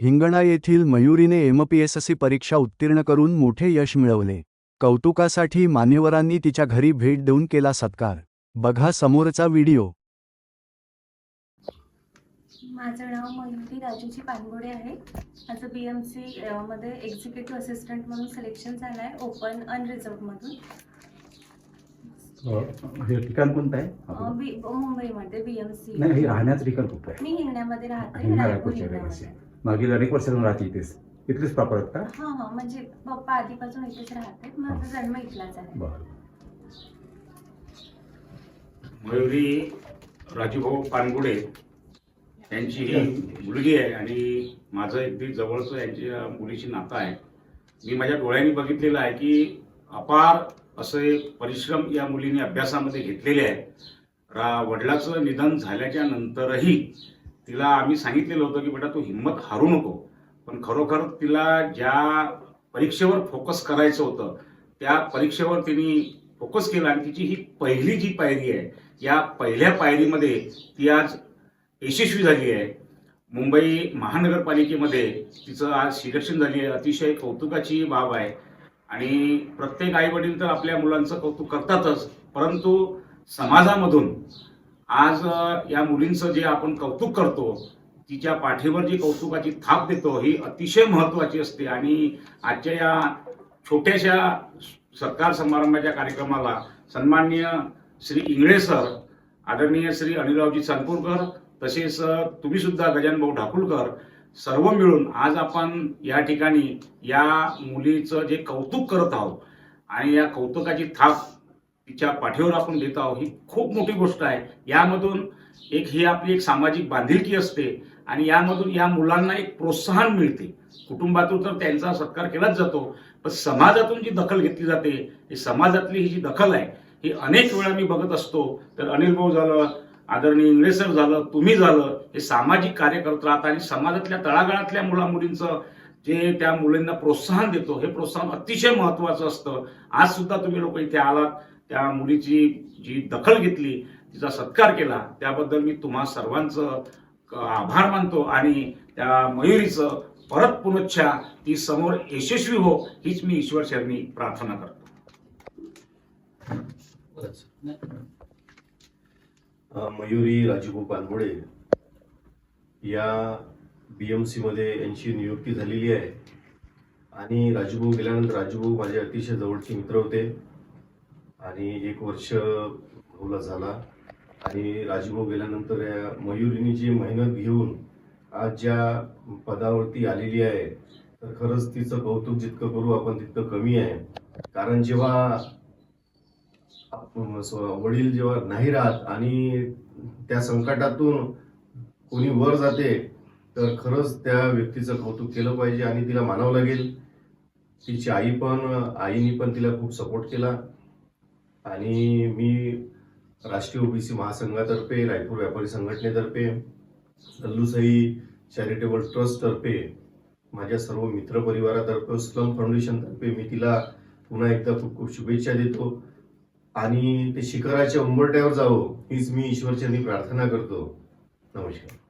हिंगणा येथील मयुरीने एमपीएससी परीक्षा उत्तीर्ण करून मोठे यश मिळवले. कौतुकासाठी मान्यवरांनी तिच्या घरी भेट देऊन केला सत्कार. बघा समोरचा व्हिडिओ. माझं नाव मयुरी राजूची पानगोडे आहे. माझं बी एम सी मध्ये एक्झिक्युटिव्ह असिस्टंट म्हणून सिलेक्शन झालं आहे ओपन अनरिझर्वमधून हे ठिकाण कोणतं आहे? मुंबईमध्ये बी एम सी नाही हे राहण्याचं ठिकाण कुठं आहे? मी हिंगण्यामध्ये राहते मागील अनेक वर्षातून राहते इथेच. इथलेच प्रॉपर आहेत का? हां हां म्हणजे पप्पा आधीपासून इथेच राहते माझा जन्म इथलाच आहे. बरं. मयुरी राजूभाऊ पानगुडे यांची ही मुलगी आहे आणि माझं अगदी जवळचं यांच्या मुलीची नातं आहे. मी माझ्या डोळ्यांनी बघितलेलं आहे की अपार असे परिश्रम या मुलीने अभ्यासामध्ये घेतलेले आहेत रा वडिलाचं निधन झाल्याच्या नंतरही तिला आम्ही सांगितलेलं होतं की बेटा तू हिंमत हारू नको. पण खरोखर तिला ज्या परीक्षेवर फोकस करायचं होतं त्या परीक्षेवर तिने फोकस केला आणि तिची ही पहिली जी पायरी आहे या पहिल्या पायरीमध्ये ती आज यशस्वी झाली आहे. मुंबई महानगरपालिकेमध्ये तिचं आज सिलेक्शन झाली आहे. अतिशय कौतुकाची बाब आहे. आणि प्रत्येक आईवडील तर आपल्या मुलांचं कौतुक करतातच परंतु समाजामधून आज या मुलींचं जे आपण कौतुक करतो तिच्या पाठीवर जी कौतुकाची थाप देतो ही अतिशय महत्त्वाची असते. आणि आजच्या या छोट्याशा सत्कार समारंभाच्या कार्यक्रमाला सन्माननीय श्री इंगळे सर आदरणीय श्री अनिलरावजी चांदपूरकर तसेच तुम्ही सुद्धा गजानभाऊ भाऊ सर्व मिळून आज आपण या ठिकाणी या मुलीचं जे कौतुक करत आहोत आणि या कौतुकाची थाप तिच्या पाठीवर आपण देत आहोत. ही खूप मोठी गोष्ट आहे. यामधून एक ही आपली एक सामाजिक बांधिलकी असते आणि यामधून या मुलांना एक प्रोत्साहन मिळते. कुटुंबातून तर त्यांचा सत्कार केलाच जातो. पण समाजातून जी दखल घेतली जाते ही समाजातली ही जी दखल आहे ही अनेक वेळा मी बघत असतो. तर अनिल भाऊ झालं आदरणीय इंगळे सर झालं तुम्ही झालं हे सामाजिक कार्यकर्ते राहतात आणि समाजातल्या तळागाळातल्या मुलामुलींचं जे त्या मुलींना प्रोत्साहन देतो हे प्रोत्साहन अतिशय महत्वाचं असतं. आज सुद्धा तुम्ही लोक इथे आलात. त्या मुलीची जी दखल घेतली तिचा सत्कार केला त्याबद्दल मी तुम्हा सर्वांचं आभार मानतो आणि त्या मयुरीचं परत पुनच्छा ती समोर यशस्वी हो हीच मी ईश्वर चरणी प्रार्थना करतो. अ, मयुरी राजूभाऊ पानमुळे या बी एम सीमध्ये यांची नियुक्ती झालेली आहे. आणि राजूभाऊ गेल्यानंतर राजूभाऊ माझे अतिशय जवळचे मित्र होते. आणि एक वर्ष भाऊला झाला. आणि राजूभाऊ गेल्यानंतर या मयुरीने जी मेहनत घेऊन आज ज्या पदावरती आलेली आहे तर खरंच तिचं कौतुक जितकं करू आपण तितकं कमी आहे. कारण जेव्हा वडील जेव्हा नाही राहत आणि त्या संकटातून कोणी वर जाते तर खरंच त्या व्यक्तीचं कौतुक केलं पाहिजे आणि तिला मानावं लागेल. तिची आई पण आईने पण तिला खूप सपोर्ट केला. आणि मी राष्ट्रीय ओबीसी महासंघातर्फे रायपूर व्यापारी संघटनेतर्फे लल्लूसाई चॅरिटेबल ट्रस्टतर्फे माझ्या सर्व मित्रपरिवारातर्फे स्लम फाउंडेशनतर्फे मी तिला पुन्हा एकदा खूप खूप शुभेच्छा देतो. आणि ते शिखराच्या उंबरट्यावर जावं हीच मी ईश्वरचंदी प्रार्थना करतो. नमस्कार.